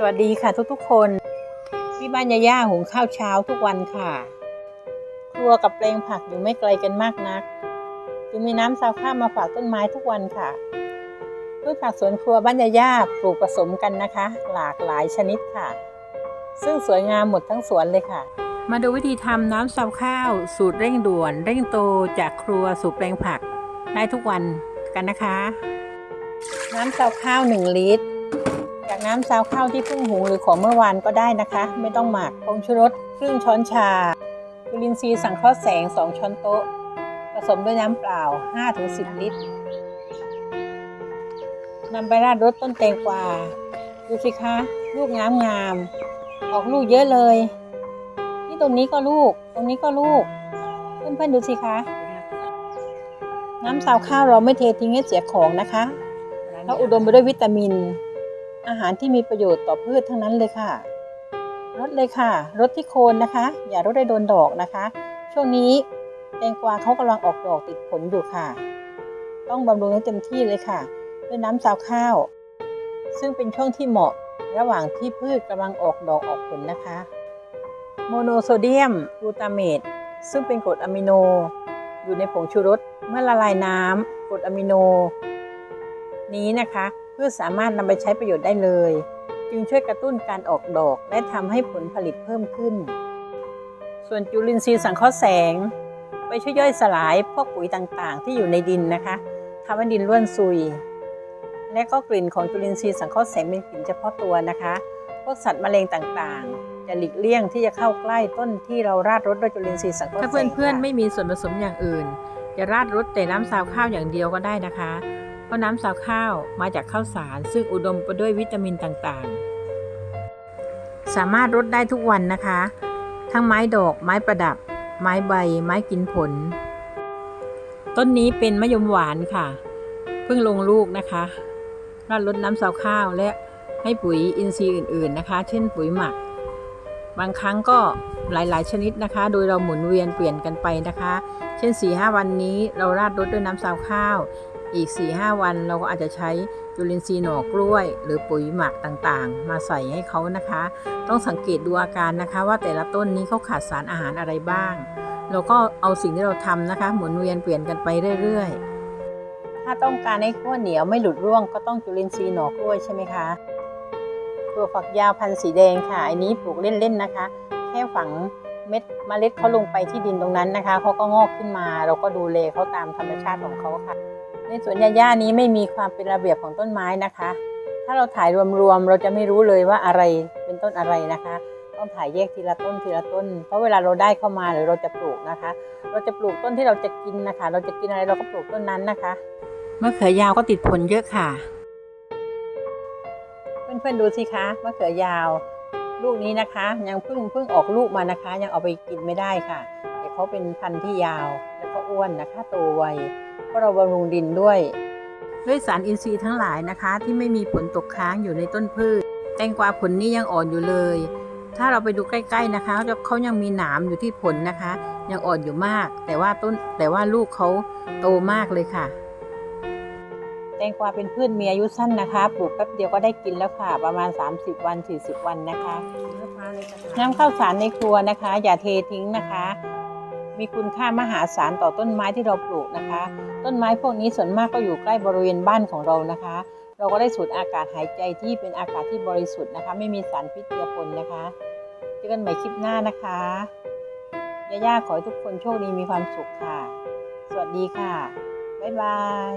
สวัสดีค่ะทุกๆคนที่บ้านยาย่าหุงข้าวเช้าทุกวันค่ะ ครัวกับแปลงผักอยู่ไม่ไกลกันมากนักจึงมีน้ำซาวข้าวมาฝากต้นไม้ทุกวันค่ะพืชผักสวนครัวบ้านยาย่าปลูกผสมกันนะคะ หลากหลายชนิดค่ะ ซึ่งสวยงามหมดทั้งสวนเลยค่ะ มาดูวิธีทำน้ำซาวข้าว สูตรเร่งด่วน เร่งโตจากครัวสู่แปลงผักได้ทุกวันกันนะคะ น้ำซาวข้าว 1 ลิตร จากน้ำซาวข้าวที่เพิ่งหุงหรือของเมื่อวานก็ได้นะคะ ไม่ต้องหมักผงชูรสครึ่งช้อนชาจุลินทรีย์สังเคราะห์แสง 2 ช้อนโต๊ะ ผสมด้วยน้ำเปล่า 5-10 ลิตรนำไปราดรสต้นแตงกวาดูสิคะ ลูกงามงามๆออกลูกเยอะเลย นี่ตรงนี้ก็ลูก ตรงนี้ก็ลูก เพื่อนๆดูสิคะ น้ำซาวข้าวเราไม่เททิ้งให้เสียของนะคะแล้วอุดมไปด้วยวิตามิน อาหารที่มีประโยชน์ต่อพืชทั้งนั้นเลยค่ะรดเลยค่ะรดที่โคนนะคะ อย่ารดได้โดนดอกนะคะ ช่วงนี้แตงกวาเขากำลังออกดอกติดผลอยู่ค่ะ ต้องบำรุงให้เต็มที่เลยค่ะด้วยน้ำซาวข้าว ซึ่งเป็นช่วงที่เหมาะระหว่างที่พืชกำลังออกดอกออกผลนะคะ โมโนโซเดียมกลูตาเมตซึ่งเป็นกรดอะมิโน อยู่ในผงชูรสเมื่อละลายน้ำกรดอะมิโน นี้นะคะ พื่อสามารถนำไปใช้ประโยชน์ได้เลย จึงช่วยกระตุ้นการออกดอก และทำให้ผลผลิตเพิ่มขึ้น ส่วนจุลินทรีย์สังเคราะห์แสง ไปช่วยย่อยสลายพวกปุ๋ยต่างๆ ที่อยู่ในดินนะคะทำให้ดินร่วนซุย และก็กลิ่นของจุลินทรีย์สังเคราะห์แสงเป็นกลิ่นเฉพาะตัวนะคะ พวกสัตว์แมลงต่างๆ จะหลีกเลี่ยงที่จะเข้าใกล้ต้นที่เราราดรสด้วยจุลินทรีย์สังเคราะห์แสงถ้าเพื่อนๆไม่มีส่วนผสมอย่างอื่นจะราดรสแต่น้ำซาวข้าวอย่างเดียวก็ได้นะคะ เพราะน้ำซาวข้าวมาจากข้าวสาร ซึ่งอุดมไปด้วยวิตามินต่างๆ สามารถรดได้ทุกวันนะคะ ทั้งไม้ดอก ไม้ประดับ ไม้ใบ ไม้กินผล ต้นนี้เป็นมะยมหวานค่ะ เพิ่งลงลูกนะคะราดรดน้ำซาวข้าวและให้ปุ๋ยอินทรีย์อื่น ๆนะคะ เช่นปุ๋ยหมัก บางครั้งก็หลายๆ ชนิดนะคะ โดยเราหมุนเวียนเปลี่ยนกันไปนะคะ เช่น4-5วันนี้เราราดรดด้วยน้ำซาวข้าว อีก 4-5 วันเราก็อาจจะใช้จุลินทรีย์หน่อกล้วย หรือปุ๋ยหมักต่างๆ มาใส่ให้เขานะคะ ต้องสังเกตดูอาการนะคะ ว่าแต่ละต้นนี้เขาขาดสารอาหารอะไรบ้าง เราก็เอาสิ่งที่เราทำนะคะ หมุนเวียนเปลี่ยนกันไปเรื่อยๆ ถ้าต้องการให้ขั้วเหนียวไม่หลุดร่วงก็ต้องจุลินทรีย์หน่อกล้วยใช่ไหมคะตัวฝักยาวพันธุ์สีแดงค่ะอันนี้ปลูกเล่นๆนะคะ แค่ฝังเม็ดเมล็ดเขาลงไปที่ดินตรงนั้นนะคะเขาก็งอกขึ้นมา เราก็ดูแลเขาตามธรรมชาติของเขาค่ะ ในสวนยาย่านี้ไม่มีความเป็นระเบียบของต้นไม้นะคะ ถ้าเราถ่ายรวมๆเราจะไม่รู้เลยว่าอะไรเป็นต้นอะไรนะคะ ต้องถ่ายแยกทีละต้นทีละต้น เพราะเวลาเราได้เข้ามาหรือเราจะปลูกนะคะ เราจะปลูกต้นที่เราจะกินนะคะ เราจะกินอะไรเราก็ปลูกต้นนั้นนะคะมะเขือยาวก็ติดผลเยอะค่ะ เพื่อนๆดูสิคะมะเขือยาวลูกนี้นะคะ ยังเพิ่งเพิ่งออกลูกมานะคะ ยังเอาไปกินไม่ได้ค่ะ แต่เขาเป็นพันธุ์ที่ยาวแล้วก็อ้วนนะคะโตไวะเราบำรุงดินด้วย ด้วยสารอินทรีย์ทั้งหลายนะคะ ที่ไม่มีผลตกค้างอยู่ในต้นพืช แตงกวาผลนี้ยังอ่อนอยู่เลย ถ้าเราไปดูใกล้ ๆนะคะเขายังมีหนามอยู่ที่ผลนะคะ ยังอ่อนอยู่มาก แต่ว่าต้นแต่ว่าลูกเขาโตมากเลยค่ะ แตงกวาเป็นพืชมีอายุสั้นนะคะ ปลูกแป๊บเดียวก็ได้กินแล้วค่ะ ประมาณ 30 วัน 40 วันนะคะ น้ำข้าวสารในครัวนะคะ อย่าเททิ้งนะคะ มีคุณค่ามหาศาลต่อต้นไม้ที่เราปลูกนะคะ ต้นไม้พวกนี้ส่วนมากก็อยู่ใกล้บริเวณบ้านของเรานะคะ เราก็ได้สูดอากาศหายใจที่เป็นอากาศที่บริสุทธิ์นะคะ ไม่มีสารพิษเจือปนนะคะเจอกันใหม่คลิปหน้านะคะย่าย่าขอให้ทุกคนโชคดีมีความสุขค่ะ สวัสดีค่ะ บ๊ายบาย